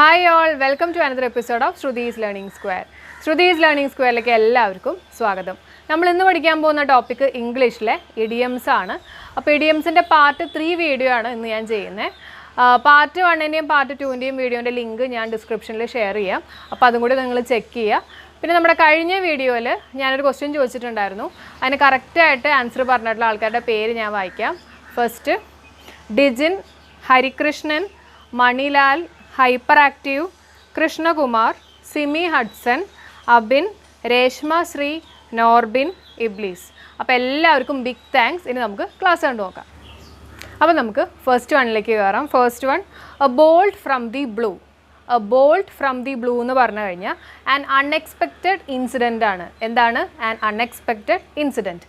Hi all welcome to another episode of Shruthi's learning square Shruthi's learning സ്ക്വയറിലേക്ക് എല്ലാവർക്കും സ്വാഗതം. നമ്മൾ ഇന്ന് പഠിക്കാൻ പോകുന്ന ടോപ്പിക്ക് ഇംഗ്ലീഷിലെ ഇഡിയംസ് ആണ്. അപ്പോൾ ഇഡിയംസിന്റെ പാർട്ട് ത്രീ വീഡിയോ ആണ് ഇന്ന് ഞാൻ ചെയ്യുന്നത്. പാർട്ട് വണ്ണിന്റെയും പാർട്ട് ടുവിന്റെയും വീഡിയോന്റെ ലിങ്ക് ഞാൻ ഡിസ്ക്രിപ്ഷനിൽ ഷെയർ ചെയ്യാം. അപ്പോൾ അതും കൂടി നിങ്ങൾ ചെക്ക് ചെയ്യുക. പിന്നെ നമ്മുടെ കഴിഞ്ഞ വീഡിയോയിൽ ഞാനൊരു ക്വസ്റ്റ്യൻ ചോദിച്ചിട്ടുണ്ടായിരുന്നു. അതിന് കറക്റ്റായിട്ട് ആൻസർ പറഞ്ഞിട്ടുള്ള ആൾക്കാരുടെ പേര് ഞാൻ വായിക്കാം. First Dijin Harikrishnan Manilal hyper active Krishnakumar Simi Hudson Abin Reshma Sree Norbin Iblees. അപ്പോൾ എല്ലാവർക്കും ബിഗ് താങ്ക്സ് ഇനി നമുക്ക് ക്ലാസ് കണ്ടു നോക്കാം. അപ്പോൾ നമുക്ക് ഫസ്റ്റ് വണ്ണിലേക്ക് കയറാം first one a bolt from the blue bolt from the blue എന്ന് പറഞ്ഞു കഴിഞ്ഞാൽ ആൻ അൺഎക്സ്പെക്റ്റഡ് ഇൻസിഡന്റ് ആണ്. എന്താണ്? An unexpected incident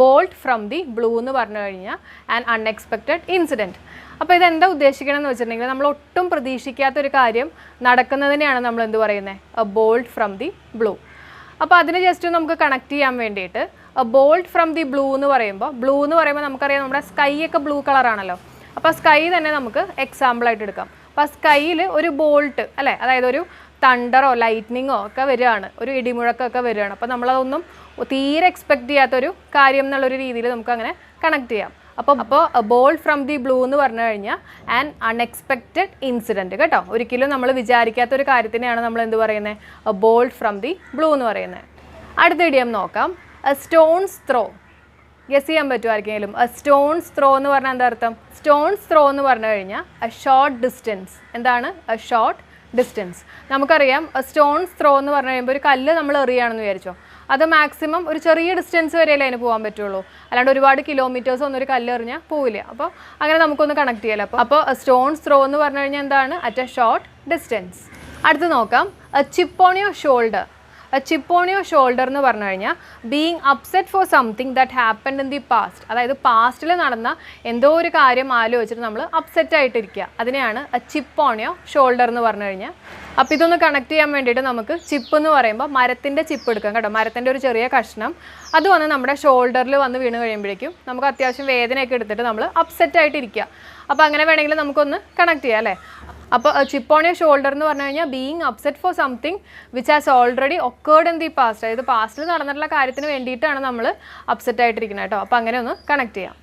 bolt from the blue എന്ന് പറഞ്ഞു കഴിഞ്ഞാൽ ആൻ അൺഎക്സ്പെക്റ്റഡ് ഇൻസിഡന്റ് അപ്പോൾ ഇതെന്താ ഉദ്ദേശിക്കണം എന്ന് വെച്ചിട്ടുണ്ടെങ്കിൽ നമ്മൾ ഒട്ടും പ്രതീക്ഷിക്കാത്ത ഒരു കാര്യം നടക്കുന്നതിനെയാണ് നമ്മൾ എന്ത് പറയുന്നത് ബോൾട്ട് ഫ്രം ദി ബ്ലൂ അപ്പോൾ അതിന് ജസ്റ്റ് നമുക്ക് കണക്ട് ചെയ്യാൻ വേണ്ടിയിട്ട് ബോൾട്ട് ഫ്രം ദി ബ്ലൂ എന്ന് പറയുമ്പോൾ ബ്ലൂ എന്ന് പറയുമ്പോൾ നമുക്കറിയാം നമ്മുടെ സ്കൈ ഒക്കെ ബ്ലൂ കളറാണല്ലോ അപ്പോൾ സ്കൈ തന്നെ നമുക്ക് എക്സാമ്പിളായിട്ട് എടുക്കാം. അപ്പോൾ സ്കൈയിൽ ഒരു ബോൾട്ട് അല്ലേ? അതായത് ഒരു തണ്ടറോ ലൈറ്റ്നിങ്ങോ ഒക്കെ വരികയാണ്. ഒരു ഇടിമുഴക്കമൊക്കെ വരികയാണ്. അപ്പോൾ നമ്മളതൊന്നും തീരെ എക്സ്പെക്ട് ചെയ്യാത്തൊരു കാര്യം എന്നുള്ളൊരു രീതിയിൽ നമുക്കങ്ങനെ കണക്ട് ചെയ്യാം. അപ്പോൾ അപ്പോൾ ബോൾ ഫ്രം ദി ബ്ലൂ എന്ന് പറഞ്ഞു കഴിഞ്ഞാൽ ആൻ അൺഎക്സ്പെക്റ്റഡ് ഇൻസിഡന്റ് കേട്ടോ. ഒരിക്കലും നമ്മൾ വിചാരിക്കാത്ത ഒരു കാര്യത്തിനെയാണ് നമ്മൾ എന്ത് പറയുന്നത് ബോൾ ഫ്രം ദി ബ്ലൂ എന്ന് പറയുന്നത് അടുത്ത ഇടിയം നോക്കാം. സ്റ്റോൺസ് ത്രോ ഗസ് ചെയ്യാൻ പറ്റുമായിരിക്കും സ്റ്റോൺസ് ത്രോ എന്ന് പറഞ്ഞാൽ എന്താ അർത്ഥം? സ്റ്റോൺസ് ത്രോ എന്ന് പറഞ്ഞു കഴിഞ്ഞാൽ എ ഷോർട്ട് ഡിസ്റ്റൻസ് എന്താണ്? എ ഷോർട്ട് ഡിസ്റ്റൻസ് നമുക്കറിയാം സ്റ്റോൺസ് ത്രോ എന്ന് പറഞ്ഞു കഴിയുമ്പോൾ ഒരു കല്ല് നമ്മൾ എറിയുകയാണെന്ന് വിചാരിച്ചോ. അത് മാക്സിമം ഒരു ചെറിയ ഡിസ്റ്റൻസ് വരെയല്ലേ അതിന് പോകാൻ പറ്റുള്ളൂ. അല്ലാണ്ട് ഒരുപാട് കിലോമീറ്റേഴ്സ് ഒന്നും ഒരു കല്ല് എറിഞ്ഞാൽ പോവില്ല. അപ്പോൾ അങ്ങനെ നമുക്കൊന്ന് കണക്ട് ചെയ്യാലോ. അപ്പോൾ അപ്പോൾ സ്റ്റോൺസ് ത്രോ എന്ന് പറഞ്ഞു കഴിഞ്ഞാൽ എന്താണ്? അറ്റ് എ ഷോർട്ട് ഡിസ്റ്റൻസ് അടുത്ത് നോക്കാം. Chip on your shoulder a chip on your shoulder എന്ന് പറഞ്ഞു കഴിഞ്ഞാൽ being upset for something that happen in the past അതായത് പാസ്റ്റിൽ നടന്ന എന്തോ ഒരു കാര്യം ആലോചിച്ചിട്ട് നമ്മൾ അപ്സെറ്റ് ആയിട്ടിരിക്കുക അതിനെയാണ് a chip on your shoulder എന്ന് പറഞ്ഞു കഴിഞ്ഞാൽ അപ്പോൾ ഇതൊന്ന് കണക്ട് ചെയ്യാൻ വേണ്ടിയിട്ട് നമുക്ക് ചിപ്പ് എന്ന് പറയുമ്പോൾ മരത്തിന്റെ ചിപ്പ് എടുക്കാം കേട്ടോ. മരത്തിന്റെ ഒരു ചെറിയ കഷ്ണം. അത് വന്ന് നമ്മുടെ ഷോൾഡറിൽ വന്ന് വീണ് കഴിയുമ്പോഴേക്കും നമുക്ക് അത്യാവശ്യം വേദനയൊക്കെ എടുത്തിട്ട് നമ്മൾ അപ്സെറ്റ് ആയിട്ടിരിക്കുക അപ്പോൾ അങ്ങനെ വേണമെങ്കിൽ നമുക്കൊന്ന് കണക്ട് ചെയ്യാം അല്ലേ? അപ്പോൾ ചിപ്പ് ഓൺ യർ ഷോൾഡർ എന്ന് പറഞ്ഞു കഴിഞ്ഞാൽ being upset for something which has already occurred in the past അതായത് പാസ്റ്റിൽ നടന്നിട്ടുള്ള കാര്യത്തിന് വേണ്ടിയിട്ടാണ് നമ്മൾ അപ്സെറ്റ് ആയിട്ടിരിക്കുന്നത് കേട്ടോ. അപ്പോൾ അങ്ങനെ ഒന്ന് കണക്ട് ചെയ്യാം.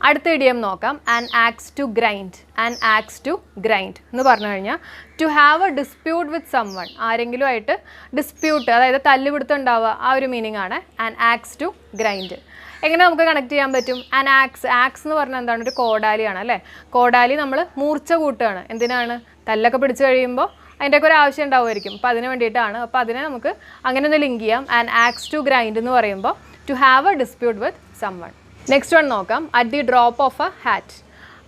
അടുത്ത ഇടിയം നോക്കാം. An axe to grind an axe to grind എന്ന് പറഞ്ഞു കഴിഞ്ഞാൽ to have a dispute with someone ആരെങ്കിലും ആയിട്ട് ഡിസ്പ്യൂട്ട് അതായത് തല്ലുപിടുത്തം ഉണ്ടാവുക ആ ഒരു മീനിങ് ആണ്. ആൻ ആക്സ് ടു ഗ്രൈൻഡ് എങ്ങനെ നമുക്ക് കണക്ട് ചെയ്യാൻ പറ്റും? ആൻ ആക്സ് ആക്സ് എന്ന് പറഞ്ഞാൽ എന്താണ്? ഒരു കോടാലിയാണ് അല്ലേ? കോടാലി നമ്മൾ മൂർച്ച കൂട്ടുകയാണ്. എന്തിനാണ്? തല്ലൊക്കെ പിടിച്ചു കഴിയുമ്പോൾ അതിന്റെയൊക്കെ ഒരു ആവശ്യം ഉണ്ടാവുമായിരിക്കും. അപ്പോൾ അതിന് വേണ്ടിയിട്ടാണ്. അപ്പോൾ അതിനെ നമുക്ക് അങ്ങനെ ഒന്ന് ലിങ്ക് ചെയ്യാം. ആൻ ആക്സ് ടു ഗ്രൈൻഡ് എന്ന് പറയുമ്പോൾ to have a dispute with someone next one നോക്കാം. At the drop of a hat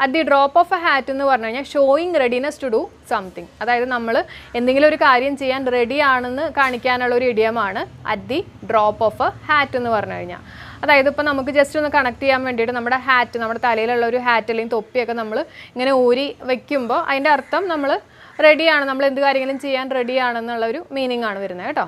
at the drop of a hat എന്ന് പറഞ്ഞു കഴിഞ്ഞാൽ showing readiness to do something അതായത് നമ്മൾ എന്തെങ്കിലും ഒരു കാര്യം ചെയ്യാൻ റെഡി ആണെന്ന് കാണിക്കാനുള്ള ഒരു ഇടിയമാണ് at the drop of a hat എന്ന് പറഞ്ഞു കഴിഞ്ഞാൽ. അതായത് ഇപ്പോൾ നമുക്ക് ജസ്റ്റ് ഒന്ന് കണക്ട് ചെയ്യാൻ വേണ്ടിയിട്ട് നമ്മുടെ ഹാറ്റ് നമ്മുടെ തലയിലുള്ള ഒരു ഹാറ്റ് അല്ലെങ്കിൽ തൊപ്പിയൊക്കെ നമ്മൾ ഇങ്ങനെ ഊരി വെക്കുമ്പോൾ അതിന്റെ അർത്ഥം നമ്മൾ റെഡിയാണ് നമ്മൾ എന്ത് കാര്യങ്ങളും ചെയ്യാൻ റെഡിയാണെന്നുള്ള ഒരു മീനിങ് ആണ് വരുന്നത് കേട്ടോ.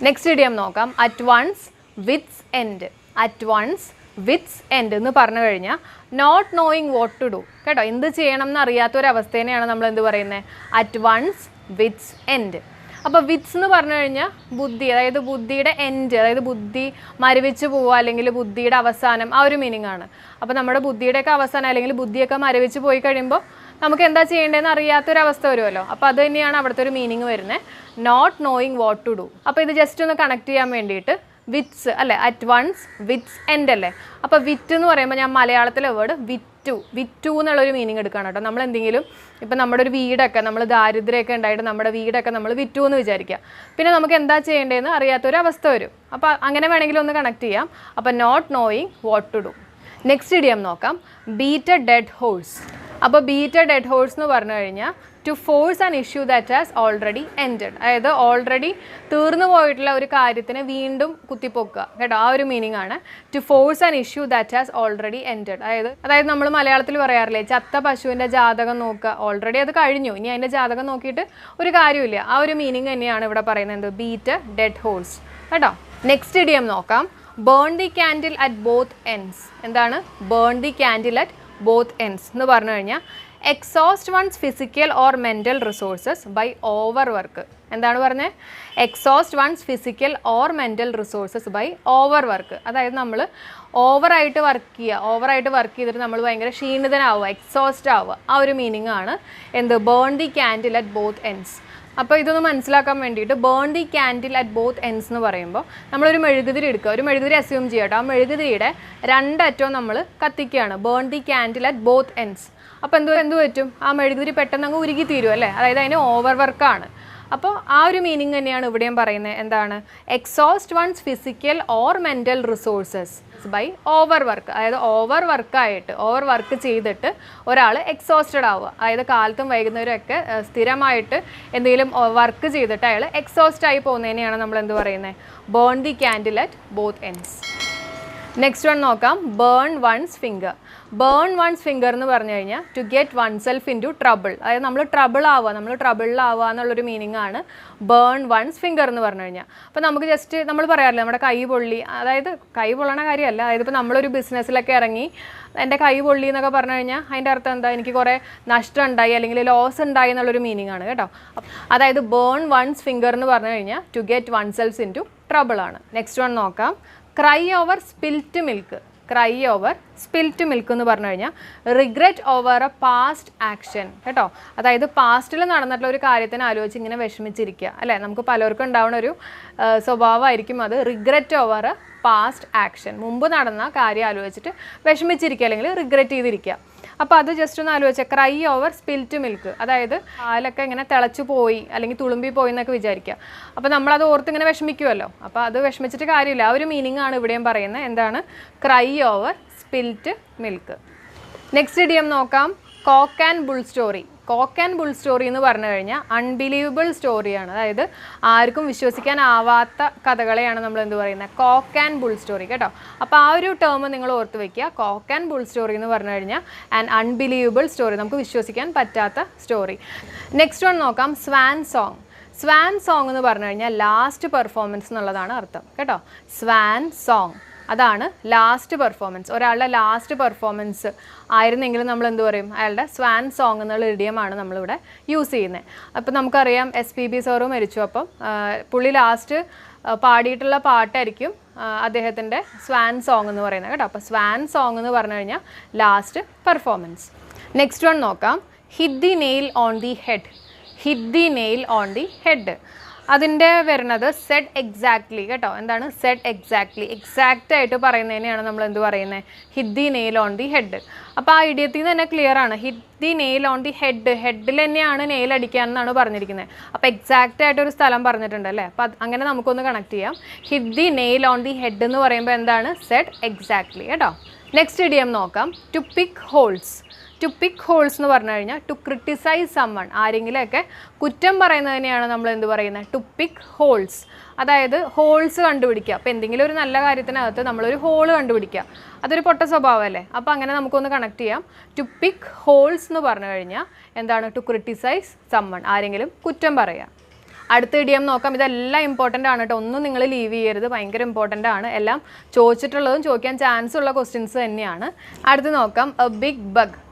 നെക്സ്റ്റ് ഇടിയം നോക്കാം. At one's wits end at one's wits end എന്ന് പറഞ്ഞു കഴിഞ്ഞാൽ not knowing what to do കേട്ടോ എന്ത് ചെയ്യണം എന്ന് അറിയാത്ത ഒരു അവസ്ഥേനെയാണ് നമ്മൾ എന്ത് പറയുന്നത് അറ്റ് വൺസ് വിത്ത്സ് എൻഡ് അപ്പോൾ വിത്ത്സ് എന്ന് പറഞ്ഞു കഴിഞ്ഞാൽ ബുദ്ധി അതായത് ബുദ്ധിയുടെ എൻഡ് അതായത് ബുദ്ധി മരവിച്ച് പോവുക അല്ലെങ്കിൽ ബുദ്ധിയുടെ അവസാനം ആ ഒരു മീനിങ് ആണ്. അപ്പോൾ നമ്മുടെ ബുദ്ധിയുടെയൊക്കെ അവസാനം അല്ലെങ്കിൽ ബുദ്ധിയൊക്കെ മരവിച്ച് പോയി കഴിയുമ്പോൾ നമുക്ക് എന്താ ചെയ്യേണ്ടതെന്ന് അറിയാത്തൊരവസ്ഥ വരുമല്ലോ. അപ്പോൾ അത് തന്നെയാണ് അവിടുത്തെ ഒരു മീനിങ് വരുന്നത്. Not knowing what to do അപ്പോൾ ഇത് ജസ്റ്റ് ഒന്ന് കണക്ട് ചെയ്യാൻ വേണ്ടിയിട്ട് വിറ്റ്സ് അല്ലേ? അറ്റ് വൺസ് വിറ്റ്സ് എൻഡ് അല്ലേ? അപ്പോൾ വിറ്റ് എന്ന് പറയുമ്പോൾ ഞാൻ മലയാളത്തിലെ വേർഡ് വിറ്റു. വിറ്റു എന്നുള്ളൊരു മീനിങ് എടുക്കുകയാണ് കേട്ടോ. നമ്മൾ എന്തെങ്കിലും ഇപ്പം നമ്മുടെ ഒരു വീടൊക്കെ നമ്മൾ ദാരിദ്ര്യമൊക്കെ ഉണ്ടായിട്ട് നമ്മുടെ വീടൊക്കെ നമ്മൾ വിറ്റു എന്ന് വിചാരിക്കുക. പിന്നെ നമുക്ക് എന്താ ചെയ്യേണ്ടതെന്ന് അറിയാത്തൊരു അവസ്ഥ വരും. അപ്പോൾ അങ്ങനെ വേണമെങ്കിൽ ഒന്ന് കണക്ട് ചെയ്യാം. അപ്പോൾ not knowing what to do next idiom നോക്കാം. ബീറ്റ് എ ഡെഡ് ഹോഴ്സ് അപ്പോൾ ബീറ്റ് എ ഡെഡ് ഹോഴ്സ് എന്ന് പറഞ്ഞു കഴിഞ്ഞാൽ to force an issue that has already ended അതായത് ഓൾറെഡി തീർന്നു പോയിട്ടുള്ള ഒരു കാര്യത്തിന് വീണ്ടും കുത്തിപ്പൊക്കുക. കേട്ടോ? ആ ഒരു മീനിങ് ആണ്. To force an issue that has already ended അതായത് അതായത് നമ്മൾ മലയാളത്തിൽ പറയാറില്ലേ ചത്ത പശുവിന്റെ ജാതകം നോക്കുക. ഓൾറെഡി അത് കഴിഞ്ഞു. ഇനി അതിന്റെ ജാതകം നോക്കിയിട്ട് ഒരു കാര്യമില്ല ആ ഒരു മീനിങ് തന്നെയാണ് ഇവിടെ പറയുന്നത്. ബീറ്റ് ഡെഡ് ഹോൾസ് കേട്ടോ? നെക്സ്റ്റ് ഇഡിയം നോക്കാം. Burn the candle at both ends എന്താണ്? Burn the candle at both ends എന്ന് പറഞ്ഞു കഴിഞ്ഞാൽ exhaust one's physical or mental resources by overwork എന്താണ് പറഞ്ഞത് exhaust one's physical or mental resources by overwork അതായത് നമ്മൾ ഓവറായിട്ട് വർക്ക് ചെയ്യുക. ഓവറായിട്ട് വർക്ക് ചെയ്തിട്ട് നമ്മൾ ഭയങ്കര ക്ഷീണിതനാവുക എക്സോസ്റ്റ് ആവുക. ആ ഒരു മീനിങ് ആണ് എന്ത്? Burn the candle at both ends അപ്പോൾ ഇതൊന്ന് മനസ്സിലാക്കാൻ വേണ്ടിയിട്ട് burn the candle at both ends എന്ന് പറയുമ്പോൾ നമ്മളൊരു മെഴുകുതിരി എടുക്കുക. ഒരു മെഴുകുതിരി അസ്യൂം ചെയ്യട്ടോ ആ മെഴുകുതിരിയുടെ രണ്ടറ്റവും നമ്മൾ കത്തിക്കുകയാണ്. Burn the candle at both ends അപ്പോൾ എന്തോ എന്ത് പറ്റും? ആ മെഴുകുതിരി പെട്ടെന്ന് അങ്ങ് ഉരുകി തീരും അല്ലേ? അതായത് അതിന് ഓവർ വർക്കാണ് അപ്പോൾ ആ ഒരു മീനിങ് തന്നെയാണ് ഇവിടെയും പറയുന്നത്. എന്താണ്? Exhaust one's physical or mental resources by overwork അതായത് ഓവർ വർക്കായിട്ട് ഓവർ വർക്ക് ചെയ്തിട്ട് ഒരാൾ എക്സോസ്റ്റഡ് ആവുക. അതായത് കാലത്തും വൈകുന്നേരം ഒക്കെ സ്ഥിരമായിട്ട് എന്തെങ്കിലും വർക്ക് ചെയ്തിട്ട് അയാൾ എക്സോസ്റ്റ് ആയി പോകുന്നതിനെയാണ് നമ്മൾ എന്ത് പറയുന്നത്? Burn the candle at both ends next one നോക്കാം. Burn one's finger burn one's finger എന്ന് പറഞ്ഞു കഴിഞ്ഞാൽ to get oneself into trouble അതായത് നമ്മൾ ട്രബിൾ ആവുക നമ്മൾ ട്രബിളിലാവുക എന്നുള്ളൊരു മീനിങ് ആണ് ബേൺ വൺസ് ഫിംഗർ എന്ന് പറഞ്ഞു കഴിഞ്ഞാൽ അപ്പോൾ നമുക്ക് ജസ്റ്റ് നമ്മൾ പറയാറില്ല നമ്മുടെ കൈ പൊള്ളി അതായത് കൈ പൊള്ളണ കാര്യമല്ല. അതായത് ഇപ്പോൾ നമ്മളൊരു ബിസിനസ്സിലൊക്കെ ഇറങ്ങി എന്റെ കൈ പൊള്ളി എന്നൊക്കെ പറഞ്ഞു കഴിഞ്ഞാൽ അതിന്റെ അർത്ഥം എന്താ? എനിക്ക് കുറേ നഷ്ടം ഉണ്ടായി അല്ലെങ്കിൽ ലോസ് ഉണ്ടായി എന്നുള്ളൊരു മീനിങ് ആണ് കേട്ടോ. അതായത് ബേൺ വൺസ് ഫിംഗർ എന്ന് പറഞ്ഞു കഴിഞ്ഞാൽ to get oneself into trouble ആണ്. നെക്സ്റ്റ് വൺ നോക്കാം. Cry over spilt milk cry over spilt milk എന്ന് പറഞ്ഞു കഴിഞ്ഞാൽ regret over a past action കേട്ടോ? അതായത് പാസ്റ്റിൽ നടന്നിട്ടുള്ള ഒരു കാര്യത്തിന് ആലോചിച്ച് ഇങ്ങനെ വിഷമിച്ചിരിക്കുക അല്ലേ? നമുക്ക് പലർക്കും ഉണ്ടാവുന്ന ഒരു സ്വഭാവമായിരിക്കും അത്. റിഗ്രറ്റ് ഓവർ പാസ്റ്റ് ആക്ഷൻ മുമ്പ് നടന്ന കാര്യം ആലോചിച്ചിട്ട് വിഷമിച്ചിരിക്കുക അല്ലെങ്കിൽ റിഗ്രറ്റ് ചെയ്തിരിക്കുക. അപ്പോൾ അത് ജസ്റ്റ് ഒന്ന് ആലോചിച്ചാൽ ക്രൈ ഓവർ സ്പിൽറ്റ് മിൽക്ക് അതായത് പാലൊക്കെ ഇങ്ങനെ തിളച്ചു പോയി അല്ലെങ്കിൽ തുളുമ്പി പോയി എന്നൊക്കെ വിചാരിക്കുക. അപ്പോൾ നമ്മളത് ഓർത്ത് ഇങ്ങനെ വിഷമിക്കുമല്ലോ അപ്പോൾ അത് വിഷമിച്ചിട്ട് കാര്യമില്ല. ആ ഒരു മീനിങ് ആണ് ഇവിടെയും പറയുന്നത്. എന്താണ്? Cry over spilt milk next idiom നോക്കാം. Cock and bull story cock and bull story എന്ന് പറഞ്ഞു കഴിഞ്ഞാൽ അൺബിലീവബിൾ സ്റ്റോറിയാണ്. അതായത് ആർക്കും വിശ്വസിക്കാനാവാത്ത കഥകളെയാണ് നമ്മൾ എന്ത് പറയുന്നത്? കോക്ക് ആൻഡ് ബുൾ സ്റ്റോറി കേട്ടോ. അപ്പോൾ ആ ഒരു ടേം നിങ്ങൾ ഓർത്ത് വെക്കുക. കോക്ക് ആൻഡ് ബുൾ സ്റ്റോറി എന്ന് പറഞ്ഞു കഴിഞ്ഞാൽ ആൻഡ് അൺബിലീവബിൾ സ്റ്റോറി നമുക്ക് വിശ്വസിക്കാൻ പറ്റാത്ത സ്റ്റോറി നെക്സ്റ്റ് വൺ നോക്കാം. സ്വാൻ സോങ് സ്വാൻ സോങ് എന്ന് പറഞ്ഞു കഴിഞ്ഞാൽ ലാസ്റ്റ് പെർഫോമൻസ് എന്നുള്ളതാണ് അർത്ഥം. കേട്ടോ. സ്വാൻ സോങ് അതാണ് ലാസ്റ്റ് പെർഫോമൻസ് ഒരാളുടെ ലാസ്റ്റ് പെർഫോമൻസ് ആയിരുന്നെങ്കിൽ നമ്മൾ എന്ത് പറയും? അയാളുടെ സ്വാൻ സോങ് എന്നുള്ള ഇഡിയമാണ് നമ്മളിവിടെ യൂസ് ചെയ്യുന്നത് അപ്പോൾ നമുക്കറിയാം എസ് പി ബി സാറ് മരിച്ചു. അപ്പം പുള്ളി ലാസ്റ്റ് പാടിയിട്ടുള്ള പാട്ടായിരിക്കും അദ്ദേഹത്തിന്റെ സ്വാൻ സോങ് എന്ന് പറയുന്നത് കേട്ടോ. അപ്പോൾ സ്വാൻ സോങ് എന്ന് പറഞ്ഞു കഴിഞ്ഞാൽ ലാസ്റ്റ് പെർഫോമൻസ് നെക്സ്റ്റ് വൺ നോക്കാം. Hit the nail on the head hit the nail on the head അതിന്റെ വരുന്നത് സെഡ് എക്സാക്ട്ലി കേട്ടോ. എന്താണ് സെഡ് എക്സാക്ട്ലി എക്സാക്റ്റ് ആയിട്ട് പറയുന്നതിനെയാണ് നമ്മൾ എന്ത് പറയുന്നത് hit the nail on the head അപ്പോൾ ആ ഇടിയത്തിൽ നിന്ന് തന്നെ ക്ലിയർ ആണ്. Hit the nail on the head ഹെഡിൽ തന്നെയാണ് നെയിൽ അടിക്കാൻ എന്നാണ് പറഞ്ഞിരിക്കുന്നത് അപ്പോൾ എക്സാക്റ്റ് ആയിട്ട് ഒരു സ്ഥലം പറഞ്ഞിട്ടുണ്ട് അല്ലേ? അപ്പോൾ അങ്ങനെ നമുക്കൊന്ന് കണക്ട് ചെയ്യാം. Hit the nail on the head എന്ന് പറയുമ്പോൾ എന്താണ്? സെഡ് എക്സാക്ട്ലി കേട്ടോ. നെക്സ്റ്റ് ഇടിയം നോക്കാം. To pick holes to pick holes എന്ന് പറഞ്ഞു കഴിഞ്ഞാൽ ടു ക്രിട്ടിസൈസ് സമ്മൺ ആരെങ്കിലുമൊക്കെ കുറ്റം പറയുന്നതിനെയാണ് നമ്മൾ എന്ത് പറയുന്നത്? ടു പിക്ക് ഹോൾസ് അതായത് ഹോൾസ് കണ്ടുപിടിക്കുക. അപ്പോൾ എന്തെങ്കിലും ഒരു നല്ല കാര്യത്തിനകത്ത് നമ്മളൊരു ഹോൾ കണ്ടുപിടിക്കുക. അതൊരു പൊട്ട സ്വഭാവമല്ലേ? അപ്പോൾ അങ്ങനെ നമുക്കൊന്ന് കണക്ട് ചെയ്യാം. ടു പിക്ക് ഹോൾസ് എന്ന് പറഞ്ഞു കഴിഞ്ഞാൽ എന്താണ്? ടു ക്രിട്ടിസൈസ് സമ്മൺ ആരെങ്കിലും കുറ്റം പറയുക. അടുത്ത ഇടിയം നോക്കാം. ഇതെല്ലാം ഇമ്പോർട്ടന്റ് ആണ് കേട്ടോ. ഒന്നും നിങ്ങൾ ലീവ് ചെയ്യരുത്. ഭയങ്കര ഇമ്പോർട്ടന്റ് ആണ്. എല്ലാം ചോദിച്ചിട്ടുള്ളതും ചോദിക്കാൻ ചാൻസ് ഉള്ള ക്വസ്റ്റ്യൻസ് തന്നെയാണ്. അടുത്ത് നോക്കാം. A big bug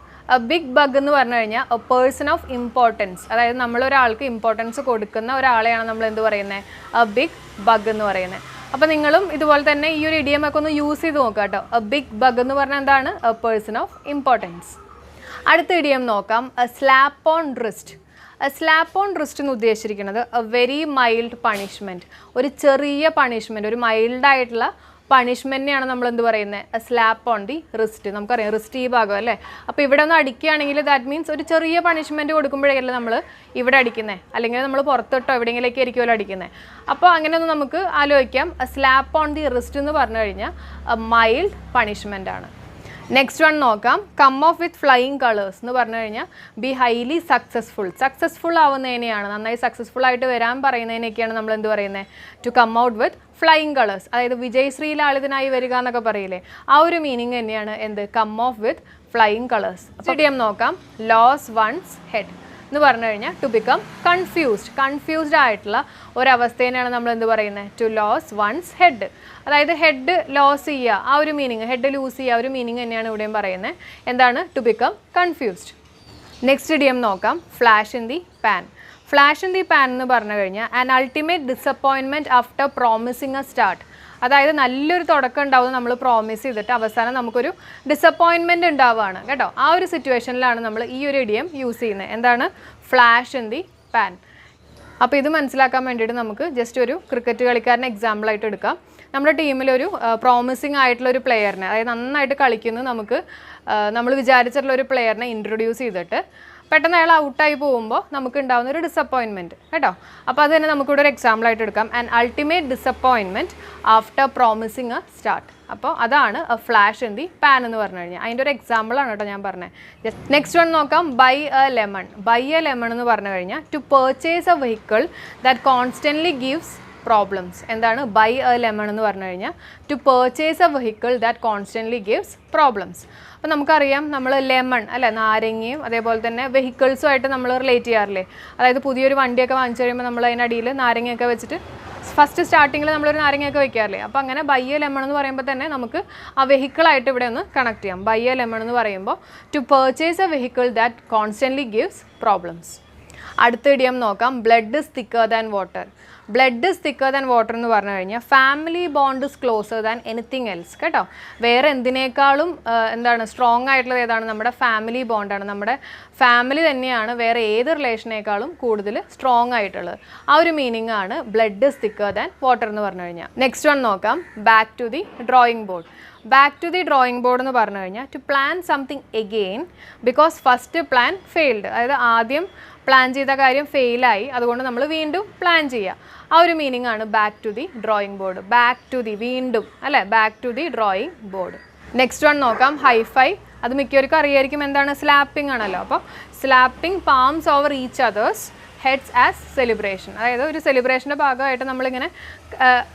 big bug എന്ന് പറഞ്ഞു കഴിഞ്ഞാൽ എ പേഴ്സൺ ഓഫ് ഇമ്പോർട്ടൻസ് അതായത് നമ്മളൊരാൾക്ക് ഇമ്പോർട്ടൻസ് കൊടുക്കുന്ന ഒരാളെയാണ് നമ്മൾ എന്ത് പറയുന്നത് എ ബിഗ് ബഗ് എന്ന് പറയുന്നത് അപ്പോൾ നിങ്ങളും ഇതുപോലെ തന്നെ ഈ ഒരു ഇഡിയം ഒക്കെ ഒന്ന് യൂസ് ചെയ്ത് നോക്കുക കേട്ടോ. എ ബിഗ് ബഗ് എന്ന് പറഞ്ഞാൽ എന്താണ്? എ പേഴ്സൺ ഓഫ് ഇമ്പോർട്ടൻസ് അടുത്ത ഇഡിയം നോക്കാം. Slap on wrist slap on wrist എന്ന് ഉദ്ദേശിച്ചിരിക്കുന്നത് എ വെരി മൈൽഡ് പണിഷ്മെന്റ് ഒരു ചെറിയ പണിഷ്മെന്റ് ഒരു മൈൽഡ് ആയിട്ടുള്ള പണിഷ്മെന്റിനെയാണ് നമ്മൾ എന്ത് പറയുന്നത് സ്ലാപ്പ് ഓൺ ദി റിസ്റ്റ് നമുക്കറിയാം റിസ്റ്റ് ഈ ഭാഗം അല്ലേ? അപ്പോൾ ഇവിടെ ഒന്ന് അടിക്കുകയാണെങ്കിൽ ദാറ്റ് മീൻസ് ഒരു ചെറിയ പണിഷ്മെന്റ് കൊടുക്കുമ്പോഴേക്കല്ലേ നമ്മൾ ഇവിടെ അടിക്കുന്നത് അല്ലെങ്കിൽ നമ്മൾ പുറത്തോട്ടോ എവിടെയെങ്കിലേക്ക് ആയിരിക്കുമല്ലോ അടിക്കുന്നത് അപ്പോൾ അങ്ങനെ ഒന്ന് നമുക്ക് ആലോചിക്കാം. സ്ലാപ്പ് ഓൺ ദി റിസ്റ്റ് എന്ന് പറഞ്ഞു കഴിഞ്ഞാൽ മൈൽഡ് പണിഷ്മെന്റ് ആണ്. നെക്സ്റ്റ് വൺ നോക്കാം. Come off with flying colours എന്ന് പറഞ്ഞു കഴിഞ്ഞാൽ ബി ഹൈലി സക്സസ്ഫുൾ സക്സസ്ഫുൾ ആവുന്നതിനെയാണ് നന്നായി സക്സസ്ഫുൾ ആയിട്ട് വരാൻ പറയുന്നതിനൊക്കെയാണ് നമ്മൾ എന്ത് പറയുന്നത് to come out with flying colours അതായത് വിജയശ്രീയിൽ ആളിതിനായി വരിക എന്നൊക്കെ പറയില്ലേ? ആ ഒരു മീനിങ് തന്നെയാണ് എന്ത്? Come off with flying colours stadium നോക്കാം. ലോസ് വൺസ് ഹെഡ് എന്ന് പറഞ്ഞു കഴിഞ്ഞാൽ ടു ബിക്കം കൺഫ്യൂസ്ഡ് കൺഫ്യൂസ്ഡ് ആയിട്ടുള്ള ഒരവസ്ഥേനെയാണ് നമ്മൾ എന്ത് പറയുന്നത്? ടു ലോസ് വൺസ് ഹെഡ് അതായത് ഹെഡ് ലോസ് ചെയ്യുക. ആ ഒരു മീനിങ് ഹെഡ് ലൂസ് ചെയ്യുക ആ ഒരു മീനിങ് തന്നെയാണ് ഇവിടെയും പറയുന്നത്. എന്താണ്? To become confused next idiom നോക്കാം. Flash in the pan flash in the pan എന്ന് പറഞ്ഞു കഴിഞ്ഞാൽ an ultimate disappointment after promising a start അതായത് നല്ലൊരു തുടക്കം ഉണ്ടാവും നമ്മൾ പ്രോമിസ് ചെയ്തിട്ട് അവസാനം നമുക്കൊരു ഡിസപ്പോയിൻമെന്റ് ഉണ്ടാവുകയാണ് കേട്ടോ? ആ ഒരു സിറ്റുവേഷനിലാണ് നമ്മൾ ഈ ഒരു ഇഡിയം യൂസ് ചെയ്യുന്നത്. എന്താണ്? ഫ്ലാഷ് ഇൻ ദി പാൻ അപ്പോൾ ഇത് മനസ്സിലാക്കാൻ വേണ്ടിയിട്ട് നമുക്ക് ജസ്റ്റ് ഒരു ക്രിക്കറ്റ് കളിക്കാരനെ എക്സാമ്പിളായിട്ട് എടുക്കാം. നമ്മുടെ ടീമിലൊരു പ്രോമിസിങ് ആയിട്ടുള്ള ഒരു പ്ലെയറിനെ അതായത് നന്നായിട്ട് കളിക്കുന്ന നമുക്ക് നമ്മൾ വിചാരിച്ചിട്ടുള്ള ഒരു പ്ലെയറിനെ ഇൻട്രൊഡ്യൂസ് ചെയ്തിട്ട് പെട്ടെന്ന് അയാൾ ഔട്ടായി പോകുമ്പോൾ നമുക്ക് ഉണ്ടാകുന്ന ഒരു ഡിസപ്പോയിൻമെന്റ് കേട്ടോ? അപ്പോൾ അത് തന്നെ നമുക്കിവിടെ ഒരു എക്സാമ്പിളായിട്ട് എടുക്കാം. And ultimate disappointment after promising a start അപ്പോൾ അതാണ് a flash in the pan എന്ന് പറഞ്ഞു കഴിഞ്ഞാൽ. അതിന്റെ ഒരു എക്സാമ്പിളാണ് കേട്ടോ ഞാൻ പറഞ്ഞത് ജസ്റ്റ് നെക്സ്റ്റ് വൺ നോക്കാം. Buy a lemon buy a lemon എന്ന് പറഞ്ഞു കഴിഞ്ഞാൽ to purchase a vehicle that constantly gives problems എന്താണ്? ബൈ എ ലെമൺ എന്ന് പറഞ്ഞു കഴിഞ്ഞാൽ to purchase a vehicle that constantly gives problems അപ്പോൾ നമുക്കറിയാം നമ്മൾ ലെമൺ അല്ലെ നാരങ്ങയും അതേപോലെ തന്നെ വെഹിക്കിൾസുമായിട്ട് നമ്മൾ റിലേറ്റ് ചെയ്യാറില്ലേ? അതായത് പുതിയൊരു വണ്ടിയൊക്കെ വാങ്ങിച്ചു കഴിയുമ്പോൾ നമ്മൾ അതിനടിയിൽ നാരങ്ങയൊക്കെ വെച്ചിട്ട് ഫസ്റ്റ് സ്റ്റാർട്ടിങ്ങിൽ നമ്മളൊരു നാരങ്ങയൊക്കെ വെക്കാറില്ലേ? അപ്പോൾ അങ്ങനെ ബയ്യ ലെമൺ എന്ന് പറയുമ്പോൾ തന്നെ നമുക്ക് ആ വെഹിക്കിളായിട്ട് ഇവിടെ ഒന്ന് കണക്ട് ചെയ്യാം. ബയ്യ ലെമൺ എന്ന് പറയുമ്പോൾ to purchase a vehicle that constantly gives problems അടുത്ത ഇടിയം നോക്കാം. Blood is thicker than water blood is thicker than water എന്ന് പറഞ്ഞു കഴിഞ്ഞാൽ family bond is closer than anything else കേട്ടോ. വേറെ എന്തിനേക്കാളും എന്താണ് സ്ട്രോങ് ആയിട്ടുള്ളത് ഏതാണ്? നമ്മുടെ ഫാമിലി ബോണ്ടാണ് നമ്മുടെ ഫാമിലി തന്നെയാണ് വേറെ ഏത് റിലേഷനേക്കാളും കൂടുതൽ സ്ട്രോങ് ആയിട്ടുള്ളത്. ആ ഒരു മീനിങ് ആണ് blood is thicker than water എന്ന് പറഞ്ഞു കഴിഞ്ഞാൽ. നെക്സ്റ്റ് വൺ നോക്കാം. Back to the drawing board back to the drawing board എന്ന് പറഞ്ഞു കഴിഞ്ഞാൽ to plan something again because first plan failed അതായത് ആദ്യം പ്ലാൻ ചെയ്ത കാര്യം ഫെയിലായി അതുകൊണ്ട് നമ്മൾ വീണ്ടും പ്ലാൻ ചെയ്യുക. ആ ഒരു മീനിങ് ആണ് back to the drawing board back to the വീണ്ടും അല്ലേ? Back to the drawing board next one നോക്കാം. ഹൈഫൈ അത് മിക്കവർക്കും അറിയായിരിക്കും എന്താണ്? സ്ലാപ്പിംഗ് ആണല്ലോ. അപ്പോൾ slapping palms over each other's heads as celebration അതായത് ഒരു സെലിബ്രേഷന്റെ ഭാഗമായിട്ട് നമ്മളിങ്ങനെ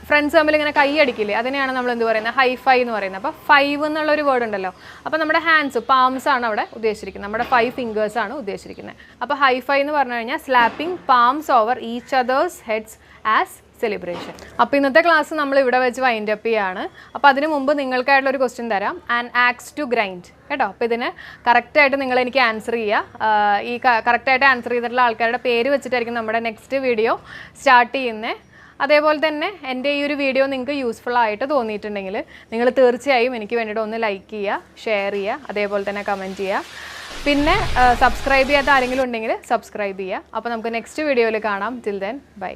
ഫ്രണ്ട്സ് തമ്മിൽ ഇങ്ങനെ കൈ അടിക്കില്ലേ? അതിനെയാണ് നമ്മൾ എന്ത് പറയുന്നത്? ഹൈ ഫൈ എന്ന് പറയുന്നത്. അപ്പോൾ ഫൈവ് എന്നുള്ളൊരു വേർഡ് ഉണ്ടല്ലോ. അപ്പോൾ നമ്മുടെ ഹാൻഡ്സ് പാംസ് ആണ് അവിടെ ഉദ്ദേശിച്ചിരിക്കുന്നത്. നമ്മുടെ ഫൈവ് ഫിംഗേഴ്സ് ആണ് ഉദ്ദേശിച്ചിരിക്കുന്നത്. അപ്പോൾ ഹൈ ഫൈ എന്ന് പറഞ്ഞു കഴിഞ്ഞാൽ slapping palms over each other's heads as celebration അപ്പോൾ ഇന്നത്തെ ക്ലാസ് നമ്മൾ ഇവിടെ വെച്ച് വൈൻഡ് അപ്പ് ചെയ്യാണ്. അപ്പോൾ അതിന് മുമ്പ് നിങ്ങൾക്കായിട്ടുള്ള ഒരു ക്വസ്റ്റ്യൻ തരാം. ആൻഡ് ആക്സ് ടു ഗ്രൈൻഡ് കേട്ടോ? അപ്പോൾ ഇതിന് കറക്റ്റായിട്ട് നിങ്ങൾ എനിക്ക് ആൻസർ ചെയ്യുക ഈ കറക്റ്റായിട്ട് ആൻസർ ചെയ്തിട്ടുള്ള ആൾക്കാരുടെ പേര് വെച്ചിട്ടായിരിക്കും നമ്മുടെ നെക്സ്റ്റ് വീഡിയോ സ്റ്റാർട്ട് ചെയ്യുന്നത് അതേപോലെ തന്നെ എന്റെ ഈ ഒരു വീഡിയോ നിങ്ങൾക്ക് യൂസ്ഫുൾ ആയിട്ട് തോന്നിയിട്ടുണ്ടെങ്കിൽ നിങ്ങൾ തീർച്ചയായും എനിക്ക് വേണ്ടിയിട്ട് ഒന്ന് ലൈക്ക് ചെയ്യുക ഷെയർ ചെയ്യുക അതേപോലെ തന്നെ കമന്റ് ചെയ്യുക. പിന്നെ സബ്സ്ക്രൈബ് ചെയ്യാത്ത ആരെങ്കിലും ഉണ്ടെങ്കിൽ സബ്സ്ക്രൈബ് ചെയ്യുക. അപ്പോൾ നമുക്ക് നെക്സ്റ്റ് വീഡിയോയിൽ കാണാം. Till then bye